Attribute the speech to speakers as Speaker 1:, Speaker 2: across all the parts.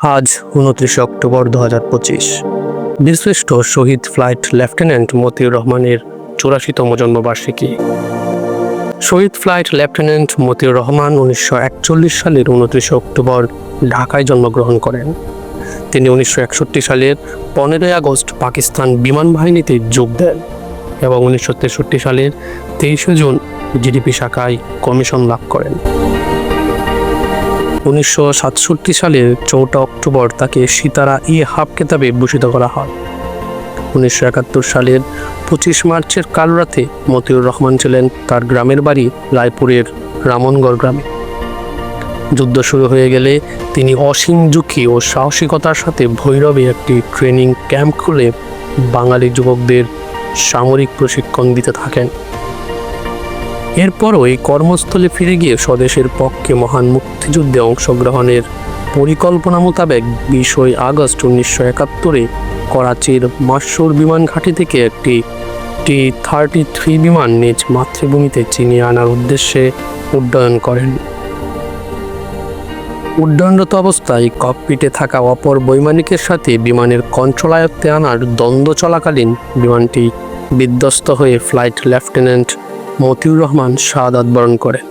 Speaker 1: আজ উনত্রিশে অক্টোবর দু হাজার পঁচিশ। বীরশ্রেষ্ঠ শহীদ ফ্লাইট লেফটেন্যান্ট মতিউর রহমানের চুরাশিতম জন্মবার্ষিকী। শহীদ ফ্লাইট লেফটেন্যান্ট মতিউর রহমান উনিশশো একচল্লিশ সালের উনত্রিশে অক্টোবর ঢাকায় জন্মগ্রহণ করেন। তিনি উনিশশো একষট্টি সালের পনেরোই আগস্ট পাকিস্তান বিমান বাহিনীতে যোগ দেন এবং উনিশশো তেষট্টি সালের তেইশে জুন জিডিপি শাখায় কমিশন লাভ করেন। উনিশশো সাতষট্টি সালের চৌঠা অক্টোবর তাকে সিতারা ই হাফ খেতাবে ভূষিত করা হয়। উনিশশো একাত্তর সালের পঁচিশ মার্চের কাল রাতে মতিউর রহমান ছিলেন তার গ্রামের বাড়ি রায়পুরের রামনগড় গ্রামে। যুদ্ধ শুরু হয়ে গেলে তিনি অসীম ঝুঁকি ও সাহসিকতার সাথে ভৈরবে একটি ট্রেনিং ক্যাম্প খুলে বাঙালি যুবকদের সামরিক প্রশিক্ষণ দিতে থাকেন। এরপরও এই কর্মস্থলে ফিরে গিয়ে স্বদেশের পক্ষে মহান মুক্তিযুদ্ধে অংশগ্রহণের পরিকল্পনা মোতাবেক বিশই আগস্ট উনিশশো একাত্তরে করাচির মাসুর বিমান ঘাঁটি থেকে একটি টি থার্টি থ্রি বিমান নিজ মাতৃভূমিতে চিনিয়ে আনার উদ্দেশ্যে উড্ডয়ন করেন। উড্ডয়নরত অবস্থায় ককপিটে থাকা অপর বৈমানিকের সাথে বিমানের কন্ট্রোল আয়ত্তে আনার দ্বন্দ্ব চলাকালীন বিমানটি বিধ্বস্ত হয়ে ফ্লাইট লেফটেন্যান্ট মতিউর রহমান শাহাদাত বরণ করেন।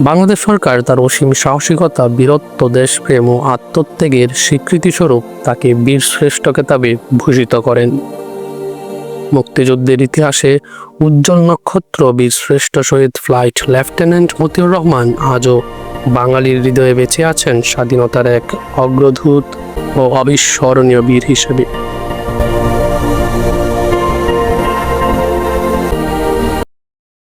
Speaker 1: বাংলাদেশ সরকার তার অসীম সাহসিকতা, বীরত্ব, দেশপ্রেম ও আত্মত্যাগের স্বীকৃতিস্বরূপ তাকে বীর শ্রেষ্ঠ খেতাবে ভূষিত করেন। মুক্তিযুদ্ধের ইতিহাসে উজ্জ্বল নক্ষত্র, বীর শ্রেষ্ঠ শহীদ ফ্লাইট লেফটেন্যান্ট মতিউর রহমান আজও বাঙালির হৃদয়ে বেঁচে আছেন স্বাধীনতার এক অগ্রদূত ও অবিস্মরণীয় বীর হিসেবে।